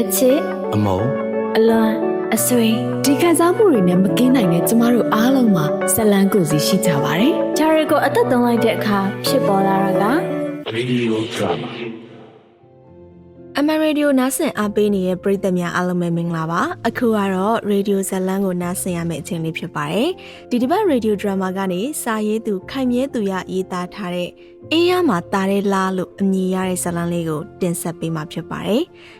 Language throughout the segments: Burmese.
အချစ်အမုံအလွန်အဆွေဒီခံစားမှုတွေနဲ့မကင်းနိုင်တဲ့ကျမတို့အားလုံးမှာဇလန်းကိုယ်စီရှိကြပါတယ်။ဂျာရီကိုအသက်သွင်းလိုက်တဲ့အခါဖြစ်ပေါ်လာတာက Radio Drama အမရေဒီယိုနားဆင်အားပေးနေတဲ့ပရိသတ်များအားလုံးပဲမင်္ဂလာပါအခုကတော့ရေဒီယိုဇတ်လန်းကိုနားဆင်ရမယ့်အချိန်လေးဖြစ်ပါတယ်ဒီတစ်ပတ်ရေဒီယိုဒရာမာကနေစာရေးသူခိုင်မြဲသူရရေးသားထားတဲ့အင်းရမှာတာတဲ့လားလို့အမည်ရတဲ့ဇတ်လန်းလေးကိုတင်ဆက်ပေးမှာဖြစ်ပါတယ်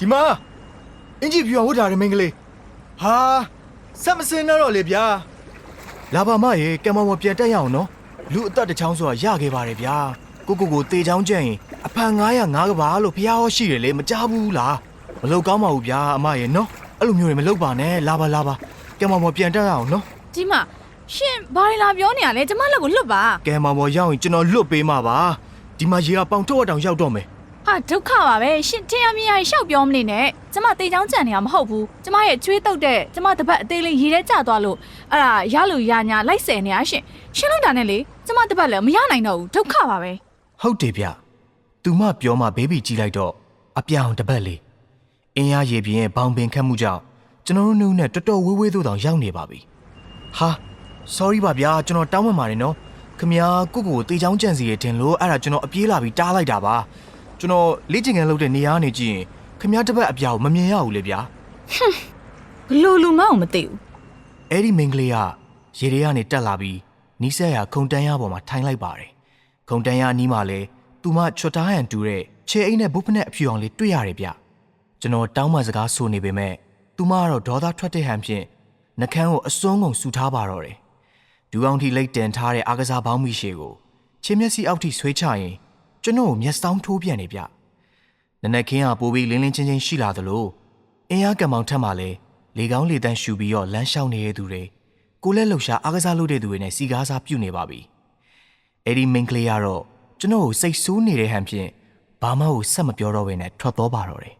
ဒီမှာအင်ဂျီပြူအောင်ဝတ်ထားတဲ့မင်္ဂလေးဟာဆက်မစင်းတော့လေဗျာလာပါမရေကံမောင်မပြန်တက်ရအောင်နော်လူအသက်တစ်ချောင်းဆိုတာရခဲ့ပါတယ်ဗျာကိုကိုကိုတေချောင်းကျက်ရင်အဖန်900ငါးကဘာလို့ဖျားဟောရှိတယ်လေမကြားဘူးလားမလုပ်ကောင်းပါဘူးဗျာအမရေနော်အဲ့လိုမျိုးတွေမလုပ်ပါနဲ့လာပါလာပါကံမောင်မပြန်တက်ရအောင်နော်ဒီမှာရှင်ဘာတွေလာပြောနေရလဲကျမလက်ကိုလွတ်ပါကဲမောင်မောရောက်ရင်ကျွန်တော်လွတ်ပေးမှာပါဒီမှာရေကပေါင်ထုတ်တောင်ရောက်တော့မယ် ဟာဒုက္ခပါပဲရှင်ထင်ရမြင်ရရှောက်ပြောမနေနဲ့ကျမတေချောင်းကြံနေတာမဟုတ်ဘူးကျမရဲ့ချွေးတုတ်တဲ့ကျမတပတ်အသေးလေးရေထဲကျသွားလို့အဲ့ဒါရလို့ရညာလိုက်ဆယ်နေရရှင်ရှင်လို့တာနဲ့လေကျမတပတ်လည်းမရနိုင်တော့ဘူးဒုက္ခပါပဲဟုတ်တယ်ဗျသူမပြောမှဘေးဘီကြီးလိုက်တော့အပြောင်တစ်ပတ်လေးအင်းရရေပြင်းရဲ့ဘောင်ပင်ခတ်မှုကြောင့်ကျွန်တော်တို့နှုတ်နဲ့တော်တော်ဝေးဝေးသို့တောင်ရောက်နေပါပြီဟာ sorry ပါဗျာကျွန်တော်တောင်းပန်ပါတယ်နော်ခမ ्या ကိုကိုကိုတေချောင်းကြံစီရတင်လို့အဲ့ဒါကျွန်တော်အပြေးလာပြီးတားလိုက်တာပါ ကျွန်တော်လေ့ကျင့်ခန်းလုပ်တဲ့နေရာနေကြည့်ရင်ခမ ्या တစ်ပတ်အပြောင်မမြင်ရဘူးလေဗျာဘလို့လူမအောင်မသိဘူးအဲ့ဒီမိန်းကလေးကရေထဲကနေတက်လာပြီးနီးစက်ရခုံတန်းရပေါ်မှာထိုင်လိုက်ပါတယ်။ခုံတန်းရအနီးမှာလဲသူမချွတ်တားဟန်တူတဲ့ခြေအိမ်နဲ့ဘုတ်ဖနဲ့အဖြူအောင်လေးတွေ့ရတယ်ဗျ။ကျွန်တော်တောင်းပန်စကားဆိုနေပေမဲ့သူမကတော့ဒေါသထွက်တဲ့ဟန်ဖြင့်နှကန်းကိုအစွန်းကုန်ဆူထားပါတော့တယ်။ဒူအောင်ထိလိတ်တင်ထားတဲ့အာကစားပေါင်းမီရှေကိုချင်းမျက်စိအောက်ထိဆွဲချရင် ကျွန်တော်ကိုမျက်စောင်းထိုးပြန်နေဗျ။နနက်ခင်းကပိုးပြီးလင်းလင်းချင်းချင်းရှိလာသလိုအင်းအားကံမောင်ထက်မှလည်းလေကောင်းလေတန်းရှူပြီးတော့လမ်းလျှောက်နေတဲ့သူတွေကိုလည်းလှုပ်ရှားအားကစားလုပ်တဲ့သူတွေနဲ့စီကားစားပြုတ်နေပါပြီ။အဲ့ဒီမင်းကလေးကတော့ကျွန်တော်ကိုစိတ်ဆိုးနေတဲ့ဟန်ဖြင့်ဘာမှကိုဆက်မပြောတော့ဘဲနဲ့ထွက်သွားပါတော့တယ်။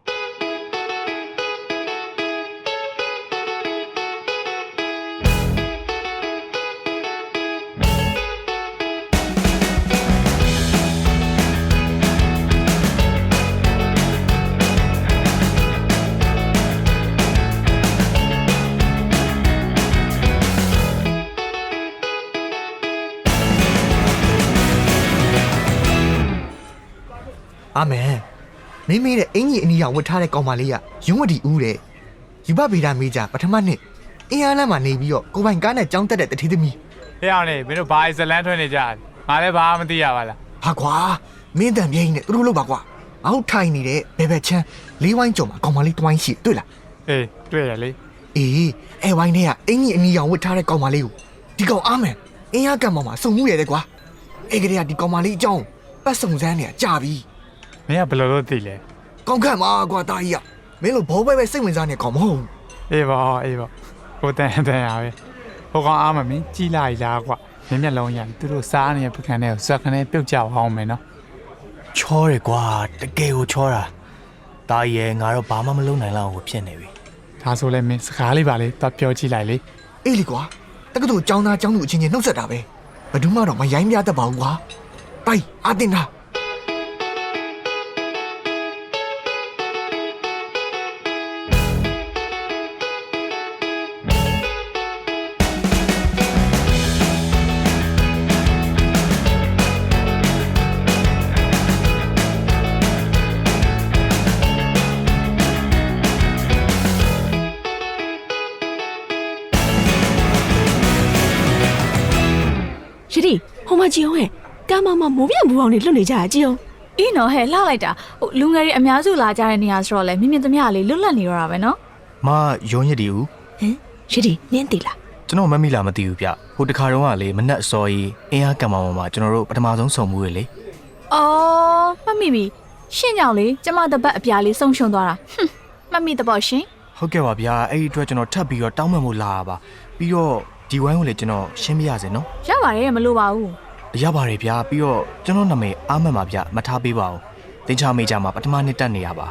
အာမန်မိမိတဲ့အင်ကြီးအနီရောင်ဝတ်ထားတဲ့ကောင်မလေးကရုံးဝတီဦးတဲ့ယူဘဗေဒမေးကြပထမနှစ်အင်းအားလမ်းမှာနေပြီးတော့ကိုပိုင်ကားနဲ့ကြောင်းတက်တဲ့တတိသမီးဟဲ့အောင်နေမင်းတို့ဘာအိုက်ဇလန်ထွက်နေကြလဲငါလည်းဘာမှမသိရပါလားဟာကွာမင်းတန်ပြင်းနဲ့သူတို့လို့ပါကွာအောက်ထိုင်နေတဲ့ဘယ်ဘက်ချမ်းလေးဝိုင်းကြော်မှာကောင်မလေးတွိုင်းရှိတွေ့လားအေးတွေ့ရလေအေးအဲဝိုင်းထဲကအင်ကြီးအနီရောင်ဝတ်ထားတဲ့ကောင်မလေးကိုဒီကောင်အာမန်အင်းအားကံပေါ်မှာစုံမှုရတယ်ကွာအဲကလေးကဒီကောင်မလေးအကြောင်းပတ်စုံစမ်းနေတာကြာပြီ မင်းကဘယ်လိုလုပ်သိလဲကောင်းခန့်ပါကွာတာကြီးကမင်းလိုဘောပဲပဲစိတ်ဝင်စားနေကောင်မဟုတ်ဘူးအေးပါအေးပါဟိုတန်တန်ရပဲဟိုကောင်အားမမင်းကြီးလာလားကွာမျက်မျက်လုံးရသူတို့စားနေတဲ့ပကံနဲ့ဇက်ခနဲ့ပြုတ်ကြအောင်မယ်နော်ချောတယ်ကွာတကယ်ကိုချောတာ။ဒါရဲ့ငါတော့ဘာမှမလုပ်နိုင်လောက်ကိုဖြစ်နေပြီဒါဆိုလဲမင်းစကားလေးပါလေတော့ပြောကြည့်လိုက်လေအေးလီကွာတက္ကသိုလ်ကျောင်းသားကျောင်းသူအချင်းချင်းနှုတ်ဆက်တာပဲဘယ်သူမှတော့မရိုင်းပြတတ်ပါဘူးကွာတိုင်အာတင်တာ ဟိုမကြည့်အောင်ဟဲ့ကမ်းမမမိုးပြန်ဘူးအောင်နေလွတ်နေကြတာကြည့်အောင်အေးနော်ဟဲ့လှလိုက်တာဟိုလူငယ်တွေအများစုလာကြတဲ့နေရာဆိုတော့လေမြင်မြင်သမျှလေးလွတ်လပ်နေတော့တာပဲနော်။မရုံးရည်တူဟမ်ရှရီနင်းတီလားကျွန်တော်မမိလားမသိဘူးဗျ။ဟိုတခါတုန်းကလေမနက်အစောကြီးအင်းအားကံမောင်ပေါ်မှာကျွန်တော်တို့ပထမဆုံးဆုံမှုရလေအော်မှတ်မိပြီရှင့်ကြောင့်လေကျမတပတ်အပြားလေးဆုံးရှုံသွားတာဟွန်းမှတ်မိတဲ့ပေါ့ရှင်ဟုတ်ကဲ့ပါဗျာအဲ့ဒီအတွက်ကျွန်တော်ထပ်ပြီးတော့တောင်းပန်ဖို့လာတာပါပြီးတော့ ဒီဝိုင်းကိုလည်းကျွန်တော်ရှင်းပြရစေနော်ရပါတယ်မလို့ပါဘူးရပါတယ်ဗျာပြီးတော့ကျွန်တော်နာမည်အားမှန်ပါဗျမထားပေးပါဘူးတင်ချမေးကြမှာပထမနှစ်တက်နေရပါ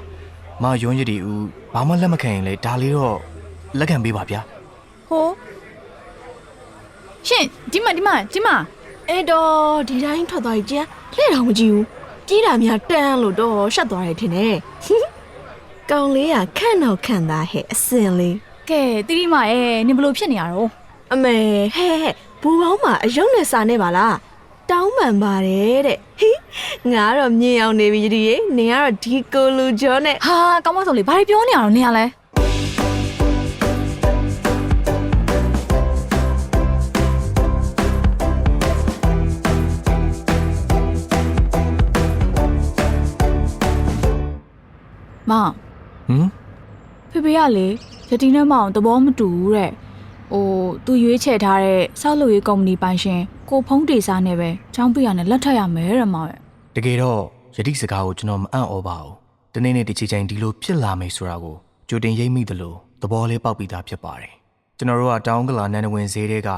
မယွန်းရည်ဒီဦးဘာမှလက်မခံရင်လေဒါလေးတော့လက်ခံပေးပါဗျာဟိုရှင်ဒီမှာဒီမှာဒီမှာအဲ့တော့ဒီတိုင်းထွက်သွားကြည့်လှဲ့တော်မကြည့်ဘူးကြီးတာများတန်းလို့တော့ရှက်သွားတယ်ထင်တယ်ကောင်းလေးကခန့်တော့ခန့်သားဟဲ့အစင်လေးကဲတိတိမရဲ့နင်ဘလို့ဖြစ်နေရတော့ အမေဟဲ့ဟဲ့ဘူပေါင်းမှာအယုံနဲ့စာနေပါလားတောင်းပန်ပါတယ်တဲ့ဟိငါကတော့မြင်အောင်နေပြီဒီရေနင်ကတော့ဒီကိုလူကျော်နဲ့ဟာကောင်းမဆုံးလေဘာတွေပြောနေရတော့နေရလဲမောင်ဟမ်ဖေဖေကလေယတိနဲ့မအောင်သဘောမတူဘူးတဲ့ ဟိုသူရွေးချယ်ထားတဲ့စောက်လို့ရေးကုမ္ပဏီပိုင်ရှင်ကိုဖုံးတေစာနဲ့ပဲចောင်းပြရနဲ့လက်ထပ်ရမယ်တဲ့မောင်ရဲ့ တကယ်တော့ယတိစကားကိုကျွန်တော်မအံ့ဩပါဘူးတနေ့နေ့တစ်ချိန်ချိန်ဒီလိုဖြစ်လာမယ်ဆိုတာကိုကြိုတင်ရိပ်မိသလိုသဘောလေးပေါက်ပြီးသားဖြစ်ပါတယ်ကျွန်တော်တို့ကတောင်းကလာနန်းဝင်ဈေးတွေက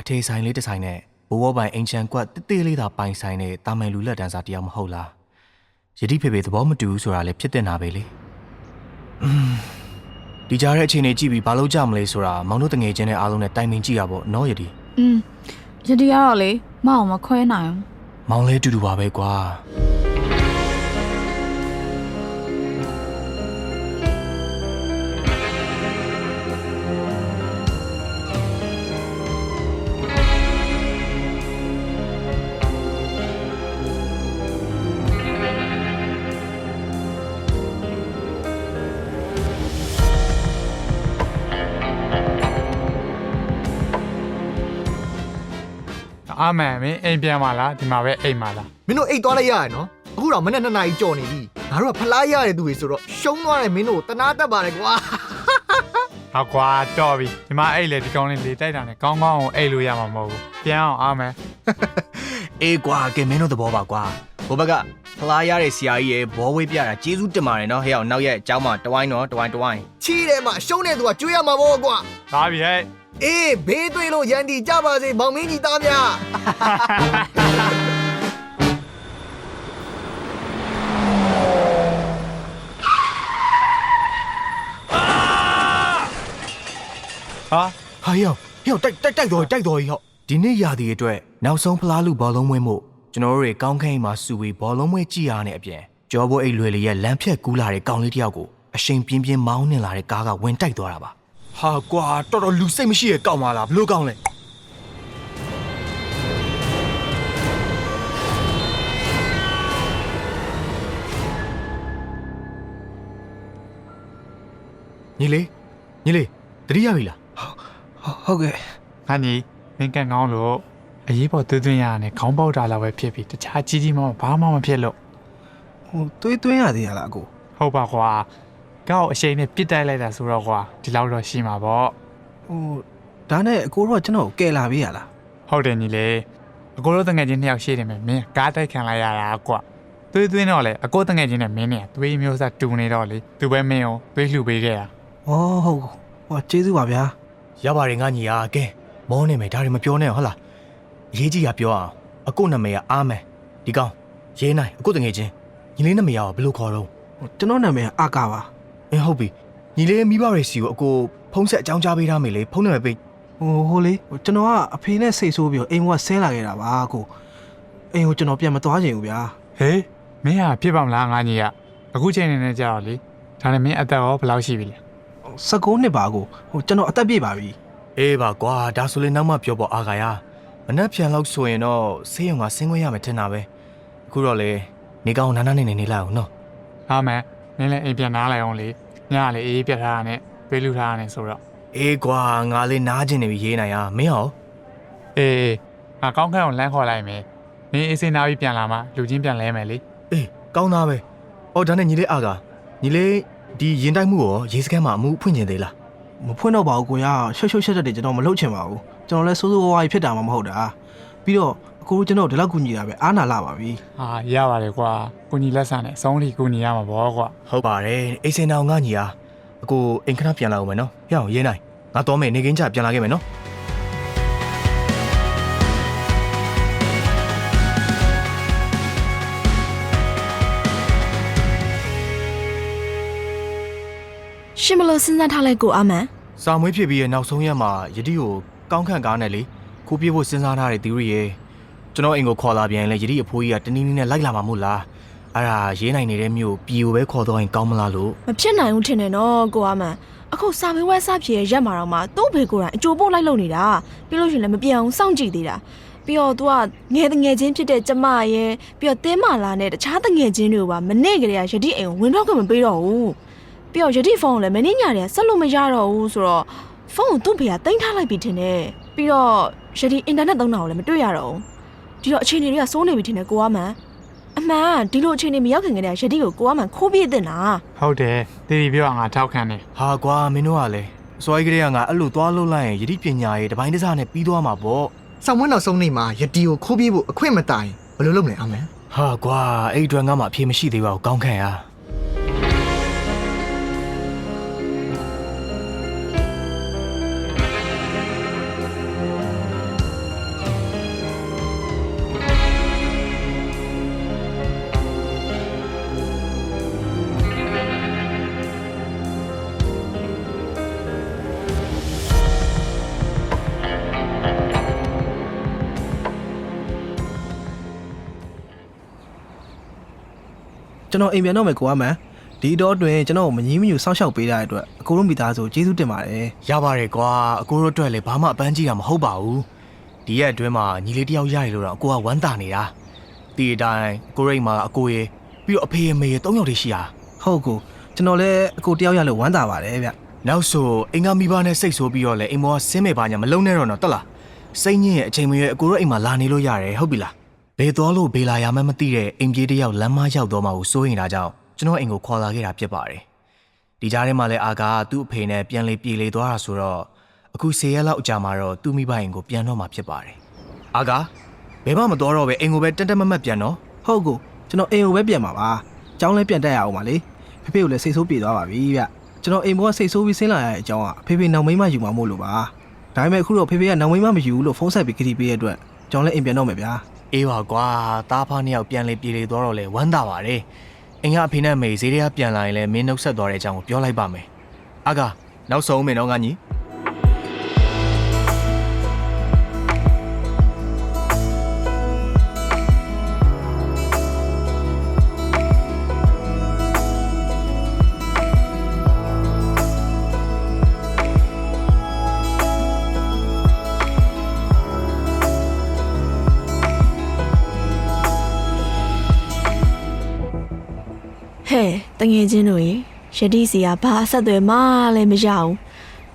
အထေဆိုင်လေးတစ်ဆိုင်နဲ့ဘိုးဘောပိုင်အင်ချန်ကွက်တိတိလေးသာပိုင်ဆိုင်တဲ့တာမန်လူလက်တန်းစားတယောက်မဟုတ်လားယတိဖေဖေသဘောမတူဘူးဆိုတာလည်းဖြစ်တင်တာပဲလေอืม ဒီကြားတဲ့အခြေအနေကြည့်ပြီးဘာလို့ကြမလဲဆိုတာမောင်တို့တငယ်ချင်းတဲ့အားလုံးနဲ့တိုင်ပင်ကြည့်ရပေါ့နော်ယတိอืมယတိကတော့လေမအောင်မခွဲနိုင်ဘူးမောင်လေးတူတူပါပဲကွာ အာမန်မင်းအိမ်ပြန်ပါလားဒီမှာပဲအိမ်ပါလား မင်းတို့အိတ်သွားလိုက်ရရနော်အခုတော့မနေ့နှစ်နာရီကြော်နေပြီငါတို့ကဖလားရတဲ့သူတွေဆိုတော့ရှုံးသွားတယ်မင်းတို့တနာတတ်ပါတယ်ကွာ ဟောကွာတော့ပြီဒီမှာအိတ်လေဒီကောင်လေးလေတိုက်တာနဲ့ကောင်းကောင်းအောင်အိတ်လို့ရမှာမဟုတ်ဘူးပြန်အောင်အာမန် အေးကွာကဲမင်းတို့သဘောပါကွာဘိုးဘက်ကဖလားရတဲ့ဆရာကြီးရဲ့ဘောဝေးပြတာကျေးဇူးတင်ပါတယ်နော်ဟဲ့အောင်နောက်ရက်အเจ้าမှာတဝိုင်းနော်တဝိုင်းတဝိုင်း ချီးတယ်မှာရှုံးတဲ့သူကကျွေးရမှာပေါ့ကွာ ဒါပြီဟဲ့ အေးဘေးတွေ့လို့ရန်တီကြပါစေမောင်မင်းကြီးသားများဟာဟာဟဲ့အောင်ဟဲ့အောင်တိုက်တိုက်တိုက်တော်တိုက်တော်ကြီးဟော့ဒီနေ့ရာသီအတွက်နောက်ဆုံးဖလားလူဘောလုံးမွေးမှုကျွန်တော်တို့တွေကောင်းခိန်မှာစုပြီးဘောလုံးမွေးကြည်ရတဲ့အပြင်ကျော်ဘိုးအိတ်လွယ်လေးရဲ့လမ်းဖြတ်ကူးလာတဲ့ကောင်လေးတယောက်ကိုအရှိန်ပြင်းပြင်းမောင်းနှင်လာတဲ့ကားကဝင်တိုက်သွားတာပါ ဟာကွာတော်တော်လူစိတ်မရှိရဲ့ကောင်ပါလားဘလို့ကောင်လဲညီလေးညီလေးတတိယပြီလားဟုတ်ကဲ့ငါညီမင်းကန်ကောင်းလို့အရေးပေါ်သွေးသွင်းရတာနဲ့ခေါင်းပေါက်တာလောက်ပဲဖြစ်ပြီးတခြားကြီးကြီးမားမားဘာမှမဖြစ်လို့ဟိုသွေးသွင်းရသေးရလားအကိုဟုတ်ပါကွာ ကောက်အရှိန်နဲ့ပြစ်တိုက်လိုက်တာဆိုတော့ကွာဒီလောက်တော့ရှိမှာပေါ့ဟိုဒါနဲ့အကိုတော့ကျွန်တော်ကိုကယ်လာပေးရလားဟုတ်တယ်ညီလေးအကိုတို့တငယ်ချင်းနှစ်ယောက်ရှိတယ်မယ်မင်းကားတိုက်ခံလိုက်ရတာကွာသွေးသွင်းတော့လေအကိုတငယ်ချင်းနဲ့မင်းနဲ့သွေးမျိုးစားတူနေတော့လေသူပဲမင်းကိုသွေးလှူပေးခဲ့တာဩဟုတ်ဟိုကျေးဇူးပါဗျာရပါတယ်ငါညီအားကဲမောနေမယ်ဒါတွေမပြောနဲ့ဟုတ်လားအရေးကြီးတာပြောအောင်အကိုနာမည်ကအာမန်ဒီကောင်ရေးနိုင်အကိုတငယ်ချင်းညီလေးနာမည်ကဘယ်လိုခေါ်တော့ဟိုကျွန်တော်နာမည်ကအာကာပါ အင်းဟုတ်ပြီညီလေးမိဘတွေစီကိုအကိုဖုံးဆက်အကြောင်းကြားပေးထားမယ်လေဖုံးနံပါတ်ပေးဟိုဟိုလေဟိုကျွန်တော်ကအဖေနဲ့စိတ်ဆိုးပြီးတော့အိမ်ကဆင်းလာခဲ့တာပါအကိုအိမ်ကိုကျွန်တော်ပြန်မသွားချင်ဘူးဗျာဟေးမင်းဟာဖြစ်ပါမလားငါညီကအခုချိန်နေနေကြတော့လေဒါနဲ့မင်းအသက်ရောဘယ်လောက်ရှိပြီလဲ19နှစ်ပါအကိုဟိုကျွန်တော်အသက်ပြည့်ပါပြီအေးပါကွာဒါဆိုလေနောက်မှပြောပေါ်အာခါရမနှက်ပြန်လောက်ဆိုရင်တော့ဆေးရုံကဆင်းခွင့်ရမယ်ထင်တာပဲအခုတော့လေနေကောင်နားနားနေနေနေလိုက်အောင်နော်ဟာမန် နင်းလည်းအိမ်ပြန်နားလိုက်အောင်လေညကလေအေးပြတ်ထားတာနဲ့ပေးလူထားတာနဲ့ဆိုတော့အေးကွာငါလေးနားကျင်နေပြီရေးနိုင်อ่ะမင်းဟောအေးအေးငါကောင်းခန့်အောင်လမ်းခေါ်လိုက်မယ်မင်းအေးစင်းနာပြီးပြန်လာမှလူချင်းပြန်လဲမယ်လေအေးကောင်းသားပဲအော်ဒါနဲ့ညီလေးအာခါညီလေးဒီရင်တိုက်မှုရောရေးစခန်းမှာအမှုဖွင့်ကျင်သေးလားမဖွင့်တော့ပါဘူးကိုရရှုပ်ရှုပ်ရှက်ရှက်တွေကျွန်တော်မလုပ်ချင်ပါဘူးကျွန်တော်လည်းစိုးစိုးဝါးဝါးကြီးဖြစ်တာမှမဟုတ်တာပြီးတော့အ ကိုတို့ကျွန်တော်ဒီလောက်ကူညီတာပဲအားနာလာပါပြီဟာရပါတယ်ကွာကိုညီလက်ဆန်နဲ့အဆုံးထိကိုညီရမှာပေါ့ကွာဟုတ်ပါတယ်အိတ်စင်တော်ငါညီအားအကိုအိမ်ခဏပြန်လာအောင်မယ်နော်ရအောင်ရေးနိုင်ငါတော်မယ်နေကင်းကြပြန်လာခဲ့မယ်နော်ရှင်မလို့စဉ်းစားထားလိုက်ကိုအမန်စာမွေးဖြစ်ပြီးရဲ့နောက်ဆုံးရက်မှာယတိကိုကောင်းခန့်ကားနဲ့လေခိုးပြေးဖို့စဉ်းစားထားတဲ့သူတွေရဲ့ ကျွန်တော်အိမ်ကိုခေါ်လာပြန်ရင်လေယတိအဖိုးကြီးကတနည်းနည်းနဲ့လိုက်လာမှာမို့လားအဲ့ဒါရေးနိုင်နေတဲ့မြို့ပြည်ကိုပဲခေါ်တော့ရင်ကောင်းမလားလို့မဖြစ်နိုင်ဘူးထင်တယ်နော်ကိုအမန်အခုစာမေးဝဲစဖြေရဲ့ရက်မှာတော့မှသူ့ဖေကိုယ်တိုင်အကြိုပို့လိုက်လို့နေတာပြီးလို့ရှရင်လည်းမပြောင်းစောင့်ကြည့်သေးတာပြီးတော့ तू ကငယ်တငယ်ချင်းဖြစ်တဲ့ကျမရဲ့ပြီးတော့တင်းမာလာနဲ့တခြားတငယ်ချင်းတွေကိုပါမနေ့ကလေးကယတိအိမ်ကိုဝင်တော့ကမပေးတော့ဘူးပြီးတော့ယတိဖုန်းကိုလည်းမနေ့ညတည်းကဆက်လို့မရတော့ဘူးဆိုတော့ဖုန်းကိုသူ့ဖေကတင်ထားလိုက်ပြီထင်တယ်ပြီးတော့ယတိအင်တာနက်သုံးတာကိုလည်းမတွေ့ရတော့ဘူး ဒီတော့အခြေအနေတွေကစိုးနေပြီထင်တယ်ကိုကမှန်အမှန်ဒီလိုအခြေအနေမရောက်ခင်ကတည်းကယတိကိုကိုကမှန်ခိုးပြစ်တင်တာဟုတ်တယ်တီတီပြောငါထောက်ခံတယ်ဟာကွာမင်းတို့ကလည်းအစွာကြီးကလေးကငါအဲ့လိုသွားလို့လိုက်ရင်ယတိပညာရေးတပိုင်းတစားနဲ့ပြီးသွားမှာပေါ့ဆောင်းဝင်းနောက်ဆုံးနေ့မှာယတီကိုခိုးပြေးဖို့အခွင့်မတိုင်ဘယ်လိုလုပ်မလဲအမန်ဟာကွာအဲ့ဒီအတွက်ငါမှအဖြေမရှိသေးပါဘူးကောင်းခန့်ရ ကျွန်တော်အိမ်ပြန်တော့မယ်ကိုအမန်ဒီတော့အတွင်းကျွန်တော်ကိုမငြင်းမညူစောင့်ရှောက်ပေးတဲ့အတွက်အကိုတို့မိသားစုကျေးဇူးတင်ပါတယ်ရပါတယ်ကွာအကိုတို့အတွက်လည်းဘာမှအပန်းကြီးတာမဟုတ်ပါဘူးဒီရက်အတွင်းမှာညီလေးတယောက်ရတယ်လို့တော့အကိုကဝမ်းသာနေတာဒီအတိုင်းကိုရိတ်မှာအကိုရေပြီးတော့အဖေအမေရေ၃ယောက်တည်းရှိတာဟုတ်ကိုကျွန်တော်လည်းအကိုတယောက်ရလို့ဝမ်းသာပါတယ်ဗျနောက်ဆိုအင်္ဂါမိဘနဲ့စိတ်ဆိုးပြီးတော့လေအိမ်မောကဆင်းမဲ့ပါညာမလုံးနဲ့တော့နော်တက်လားစိတ်ညစ်ရဲ့အချိန်မရွေးအကိုတို့အိမ်မှာလာနေလို့ရတယ်ဟုတ်ပြီလား ဘယ်သွားလို့ဘေးလာရမှန်းမသိတဲ့အိမ်ပြေးတစ်ယောက်လမ်းမရောက်တော့မှကိုစိုးရင်တာကြောင့်ကျွန်တော်အိမ်ကိုခေါ်လာခဲ့တာဖြစ်ပါတယ်ဒီကြားထဲမှာလည်းအာကာကသူ့အဖေနဲ့ပြန်လေပြေလေသွားတာဆိုတော့အခု၁၀ရက်လောက်အကြာမှာတော့သူ့မိဘအိမ်ကိုပြန်တော့မှဖြစ်ပါတယ်အာကာဘယ်မှမတော်တော့ပဲအိမ်ကိုပဲတက်တက်မတ်မတ်ပြန်တော့ဟုတ်ကိုကျွန်တော်အိမ်ကိုပဲပြန်ပါပါအကြောင်းလည်းပြန်တက်ရအောင်ပါလေဖေဖေကိုလည်းစိတ်ဆိုးပြေသွားပါပြီဗျကျွန်တော်အိမ်ဘောကစိတ်ဆိုးပြီးဆင်းလာရတဲ့အကြောင်းကဖေဖေနောက်မိန်းမယူမှာမို့လို့ပါဒါပေမဲ့အခုတော့ဖေဖေကနောက်မိန်းမမယူဘူးလို့ဖုန်းဆက်ပြီးခရီးပေးရတဲ့အတွက်ကျွန်တော်လည်းအိမ်ပြန်တော့မယ်ဗျာ အေးပါကွာတားဖားနှစ်ယောက်ပြန်လေပြေလေသွားတော့လေဝမ်းသာပါတယ်အိမ်ကအဖေနဲ့အမေဈေးတွေကပြန်လာရင်လည်းမင်းနှုတ်ဆက်သွားတဲ့အကြောင်းကိုပြောလိုက်ပါမယ်အာကာနောက်ဆုံးမင်းတော့ငါညီ တငယ်ချင်းတို့ရေယတိစီကဘာအဆက်အသွယ်မှလည်းမရအောင်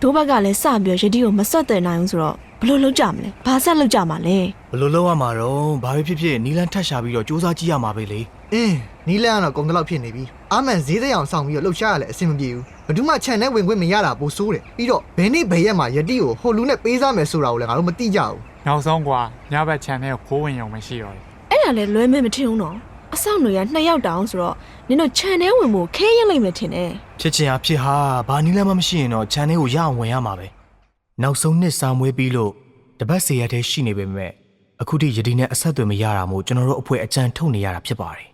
ဒိုးဘက်ကလည်းစပြီးယတိကိုမဆက်သွယ်နိုင်ဘူးဆိုတော့ဘယ်လိုလုပ်ကြမလဲဘာဆက်လုပ်ကြမှာလဲဘယ်လိုလုပ်ရမှာတော့ဘာပဲဖြစ်ဖြစ်နီလန်ထက်ရှာပြီးတော့စူးစမ်းကြည့်ရမှာပဲလေအင်းနီးလန်းကတော့ကုန်တလောက်ဖြစ်နေပြီအမန်ဈေးသက်အောင်ဆောင်ပြီးတော့လှုပ်ရှားရလဲအဆင်မပြေဘူးဘယ်သူမှခြံနဲ့ဝင်ခွင့်မရတာပိုဆိုးတယ်ပြီးတော့ဘယ်နေ့ဘယ်ရက်မှာယတိကိုဟိုလူနဲ့ပေးစားမယ်ဆိုတာကိုလည်းငါတို့မသိကြဘူးနောက်ဆုံးကွာညဘက်ခြံထဲကိုခိုးဝင်ရုံမရှိတော့ဘူးအဲ့ဒါလည်းလွဲမဲမထင်ဘူးနော် အဆောင်တွေကနှစ်ယောက်တောင်ဆိုတော့နင်တို့ခြံထဲဝင်ဖို့ခဲရင်လိုက်မယ်ထင်တယ်ဖြစ်ချင်အားဖြစ်ဟာဘာနီလန်မှမရှိရင်တော့ခြံထဲကိုရအောင်ဝင်ရမှာပဲနောက်ဆုံးနှစ်စာမွေးပြီးလို့တပတ်စီရက်တည်းရှိနေပေမဲ့အခုထိယတိနဲ့အဆက်အသွယ်မရတာမို့ကျွန်တော်တို့အဖွဲအကြံထုတ်နေရတာဖြစ်ပါတယ်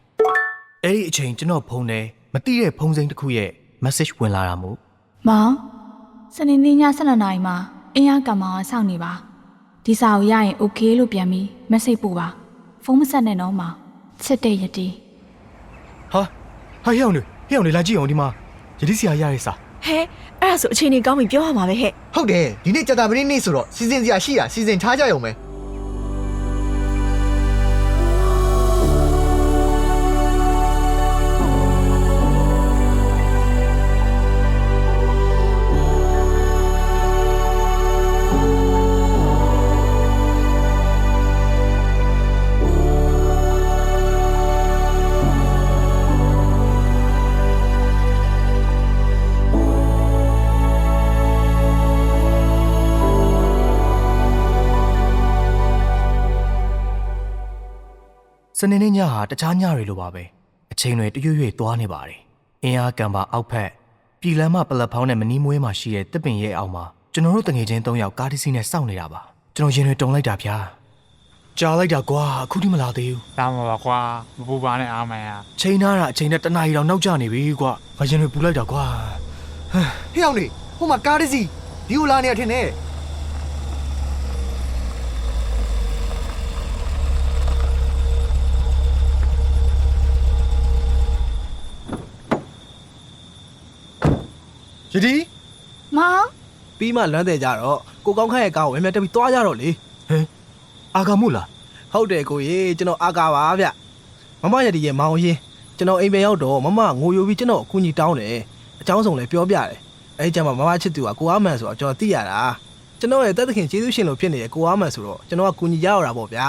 အဲ့ဒီအချိန်ကျွန်တော်ဖုန်းထဲမသိတဲ့ဖုန်းစိမ်းတစ်ခုရဲ့ message ဝင်လာတာမို့မောင်စနေနေ့ည7:00နာရီမှာအင်းရကံမောင်ကစောင့်နေပါဒီစာကိုရရင် okay လို့ပြန်ပြီး message ပို့ပါဖုန်းမဆက်နဲ့နော်မောင် ချစ်တဲ့ယတိဟာဟာဟဲ့အောင်လေဟဲ့အောင်လေလာကြည့်အောင်ဒီမှာယတိစီယာရရဲ့စာဟဲ့အဲ့ဒါဆိုအချိန်ကြီးကောင်းပြီပြောရမှာပဲဟဲ့ဟုတ်တယ်ဒီနေ့ကြာတာပတိနေ့ဆိုတော့စီစဉ်စရာရှိတာစီစဉ်ထားကြရုံပဲ စနေနေ့ညဟာတခြားညတွေလိုပါပဲအချိန်တွေတရွေ့ရွေ့သွားနေပါတယ်အင်းအားကံပါအောက်ဖက်ပြည်လမ်းမပလက်ဖောင်းနဲ့မနီးမွေးမှာရှိတဲ့တစ်ပင်ရဲ့အောက်မှာကျွန်တော်တို့တငယ်ချင်း၃ယောက်ကားတစ်စီးနဲ့စောင့်နေတာပါကျွန်တော်ရင်တွေတုန်လိုက်တာဗျာကြားလိုက်တာကွာအခုထိမလာသေးဘူးလာမှာပါကွာမပူပါနဲ့အာမန်ရချိန်နာတာအချိန်နဲ့တနာရီတော့နောက်ကျနေပြီကွာငါရင်တွေပူလိုက်တာကွာဟေ့အောင်လေဟိုမှာကားတစ်စီးဒီကိုလာနေရထင်တယ် ယတိမောင်ပြီးမှလွမ်းတယ်ကြတော့ကိုကောင်းခန့်ရဲ့ကားကိုဝင်မြတက်ပြီးသွားကြတော့လေဟဲအာဂါမို့လားဟုတ်တယ်ကိုကြီးကျွန်တော်အာဂါပါဗျမမယတိရဲ့မောင်ရင်ကျွန်တော်အိမ်ပြန်ရောက်တော့မမငိုယိုပြီးကျွန်တော်အကူအညီတောင်းတယ်အကြောင်းစုံလည်းပြောပြတယ်အဲဒီကျမှမမချစ်သူကကိုအားမန်ဆိုတော့ကျွန်တော်သိရတာကျွန်တော်ရဲ့တက်သခင်ကျေးဇူးရှင်လို့ဖြစ်နေတဲ့ကိုအားမန်ဆိုတော့ကျွန်တော်ကကူညီရအောင်တာပေါ့ဗျာ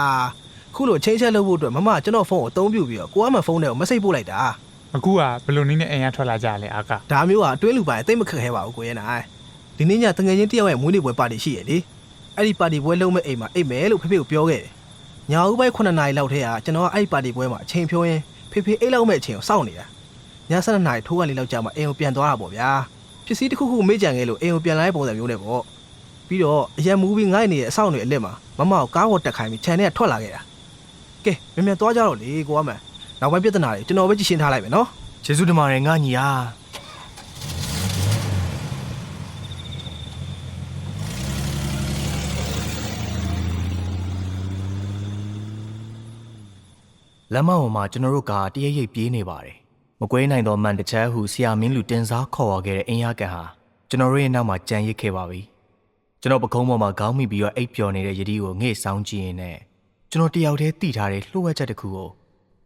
ခုလိုချင်းချက်လုပ်ဖို့အတွက်မမကျွန်တော်ဖုန်းကိုအသုံးပြုပြီးတော့ကိုအားမန်ဖုန်းထဲကိုမက်ဆေ့ပို့လိုက်တာ အခုကဘယ်လိုနည်းနဲ့အိမ်ရထွက်လာကြလဲအာကဒါမျိုးကအတွင်းလူပိုင်းအသိမခက်ခဲပါဘူးကိုရဲနိုင်ဒီနေ့ညတငယ်ချင်းတယောက်ရဲ့မွေးနေ့ပွဲပါတီရှိရလေအဲ့ဒီပါတီပွဲလုံးမဲ့အိမ်မှာအိတ်မယ်လို့ဖေဖေကိုပြောခဲ့တယ်ညာဦးပိုင်း9နာရီလောက်ထဲကကျွန်တော်ကအဲ့ဒီပါတီပွဲမှာအချိန်ဖြိုးရင်းဖေဖေအိတ်လောက်မဲ့အချိန်ကိုစောင့်နေတာည7နာရီထိုးကနေလောက်ကြာမှအိမ်ကိုပြန်သွားတာပေါ့ဗျာပစ္စည်းတစ်ခုခုမေ့ကြံခဲ့လို့အိမ်ကိုပြန်လာတဲ့ပုံစံမျိုးနဲ့ပေါ့ပြီးတော့အရန်မူပြီးငိုက်နေတဲ့အဆောင်တွေအလက်မှာမမကိုကားပေါ်တက်ခိုင်းပြီးခြံထဲကထွက်လာခဲ့တာကဲမြန်မြန်သွားကြတော့လေကိုကမန် နောက်ပိုင်းပြဿနာတွေကျွန်တော်ပဲကြည့်ရှင်းထားလိုက်မယ်နော်ကျေးဇူးတင်ပါတယ်ငါညီအား လမ်းမပေါ်မှာကျွန်တော်တို့ကတရရိပ်ပြေးနေပါတယ်မကွေးနိုင်သောမန်တစ်ချက်ဟုဆရာမင်းလူတင်စားခေါ်ဝေါ်ခဲ့တဲ့အင်ရကန်ဟာကျွန်တော်တို့ရဲ့နောက်မှာကြံရစ်ခဲ့ပါပြီကျွန်တော်ပကုံးပေါ်မှာခေါင်းမိပြီးတော့အိပ်ပျော်နေတဲ့ယတိကိုငှေ့ဆောင်ကြည့်ရင်နဲ့ကျွန်တော်တယောက်တည်းတိထားတဲ့လှုပ်ဝက်ချက်တစ်ခုကို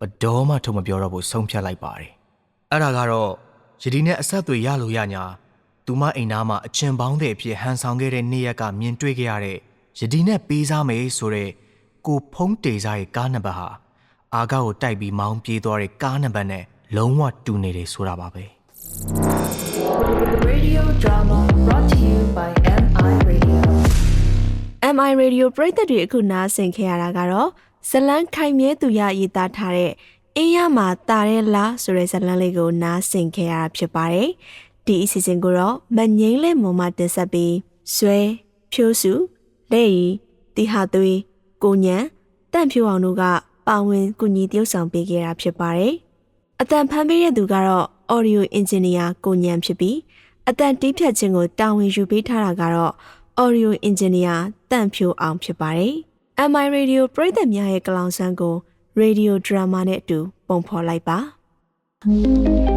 ဘယ်တော့မှထုံမပြောတော့ဘူးဆုံးဖြတ်လိုက်ပါတယ်အဲ့ဒါကတော့ယဒီနဲ့အဆက်အသွေးရလို့ရညာသူမအိမ်သားမှာအချင်ပေါင်းတဲ့အဖြစ်ဟန်ဆောင်ခဲ့တဲ့နေ့ရက်ကမြင်တွေ့ခဲ့ရတဲ့ယဒီနဲ့ပေးစားမယ်ဆိုတဲ့ကိုဖုံးတေစားရဲ့ကားနံပါတ်ဟာအာကားကိုတိုက်ပြီးမောင်းပြေးသွားတဲ့ကားနံပါတ်နဲ့လုံးဝတူနေတယ်ဆိုတာပါပဲ Radio drama brought to you by MI Radio MI Radio ပရိသတ်တွေအခုနားဆင်ခဲ့ရတာကတော့ ဇလန်းခိုင်မြဲသူရရေးသားထားတဲ့အင်းရမှာတာရဲလားဆိုတဲ့ဇလန်းလေးကိုနားဆင်ခဲ့ရတာဖြစ်ပါတယ်။ဒီအစီအစဉ်ကိုတော့မငိမ့်လဲမုံမတင်ဆက်ပြီးဆွဲဖြိုးစုလက်ရီတီဟာသွေးကိုညံတန့်ဖြိုးအောင်တို့ကပါဝင်ကူညီတရုပ်ဆောင်ပေးခဲ့တာဖြစ်ပါတယ်။အတန်ဖန်ပေးတဲ့သူကတော့ Audio Engineer ကိုညံဖြစ်ပြီးအတန်တီးဖြတ်ခြင်းကိုတာဝန်ယူပေးထားတာကတော့ Audio Engineer တန့်ဖြိုးအောင်ဖြစ်ပါတယ်။ MI Radio ပရိသတ်များရဲ့ကလောင်ဆန်းကို Radio Drama နဲ့အတူပုံဖော်လိုက်ပါ။